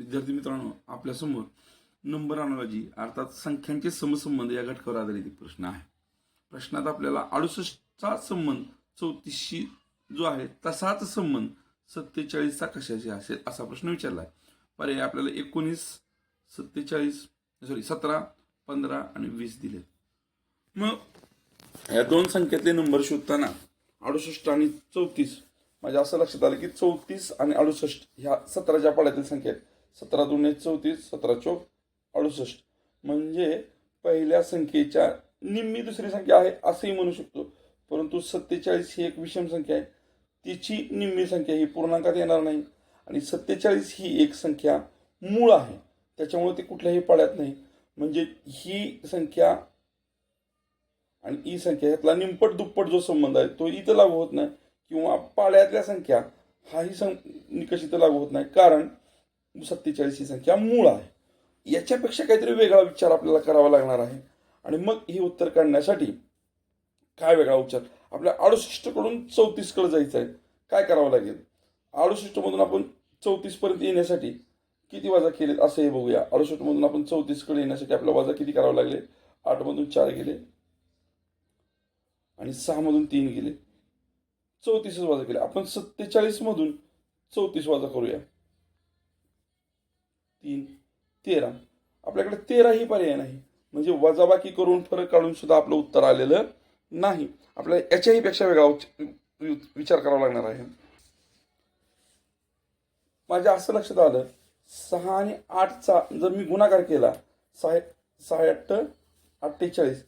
विद्यार्थी मित्रांनो आपल्यासमोर नंबर अनॉलॉजी अर्थात संख्यांचे समसंबंध या घटकावर आधारित एक प्रश्न आहे. प्रश्नात आपल्याला अडुसष्टचा संबंध चौतीसशी जो आहे तसाच संबंध सत्तेचाळीसचा कशाशी असेल असा प्रश्न विचारला आहे पर्याय आपल्याला एकोणीस सत्तेचाळीस सॉरी सतरा पंधरा आणि वीस दिले मग या दोन संख्येतले नंबर शोधताना अडुसष्ट आणि चौतीस माझ्या असं लक्षात आलं की चौतीस आणि अडुसष्ट ह्या सतराच्या पाड्यातील संख्या आहेत. सतरा दोन चौतीस सतरा चौक अडुसष्ट. म्हणजे पहिल्या संख्येच्या निम्मी दुसरी संख्या आहे असंही म्हणू शकतो. परंतु सत्तेचाळीस ही एक विषम संख्या आहे. तिची निम्मी संख्या ही पूर्णांकात येणार नाही. आणि सत्तेचाळीस ही एक संख्या मूळ आहे. त्याच्यामुळे ती कुठल्याही पाड्यात नाही. म्हणजे ही संख्या आणि ही संख्या ह्यातला निमपट दुप्पट जो संबंध आहे तो इथं लागू होत नाही. किंवा पाड्यातल्या संख्या हाही सं निकष इथं लागू होत नाही. कारण सत्तेचाळीस ही संख्या मूळ आहे. याच्यापेक्षा काहीतरी वेगळा विचार आपल्याला करावा लागणार आहे. आणि मग हे उत्तर काढण्यासाठी काय वेगळा उच्चार आपल्या अडुसष्टकडून चौतीसकडे चौतीस जायचं आहे. काय करावं लागेल? अडुसष्टमधून आपण चौतीसपर्यंत येण्यासाठी किती वजा केलेत असं हे बघूया. अडुसष्टमधून आपण चौतीसकडे येण्यासाठी आपल्याला वजा किती करावं लागले? आठ मधून चार गेले. आणि सहा मधून तीन गेले. चौतीसच वजा केले. आपण सत्तेचाळीसमधून चौतीस वजा करूया. तीन तेरा. आपल्याकडे तेराही पर्याय नाही. म्हणजे वजाबाकी करून फरक काढून सुद्धा आपलं उत्तर आलेलं नाही. आपल्याला याच्याही पेक्षा वेगळा विचार करावा लागणार आहे. माझ्या असं लक्षात आलं सहा आणि आठचा जर मी गुणाकार केला सहा सहा अठ्ठेचाळीस.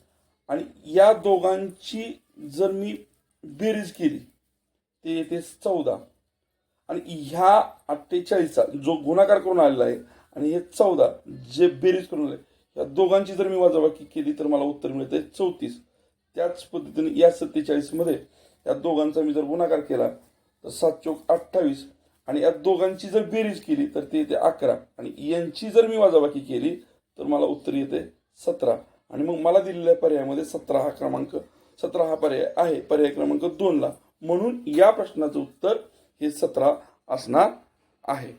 आणि या दोघांची जर मी बेरीज केली ते येते चौदा. आणि ह्या अठ्ठेचाळीसचा जो गुणाकार करून आलेला आहे आणि हे चौदा जे बेरीज करून आले या दोघांची जर मी वजाबाकी केली तर मला उत्तर मिळते चौतीस. त्याच पद्धतीने या सत्तेचाळीसमध्ये या दोघांचा मी जर गुणाकार केला तर सात चौक अठ्ठावीस. आणि या दोघांची जर बेरीज केली तर ते येते अकरा. आणि यांची जर मी वजाबाकी केली तर मला उत्तर येते सतरा. आणि मग मला दिलेल्या पर्यायामध्ये सतरा हा क्रमांक सतरा हा पर्याय आहे. पर्याय क्रमांक दोनला म्हणून या प्रश्नाचं उत्तर हे सतरा असणार आहे.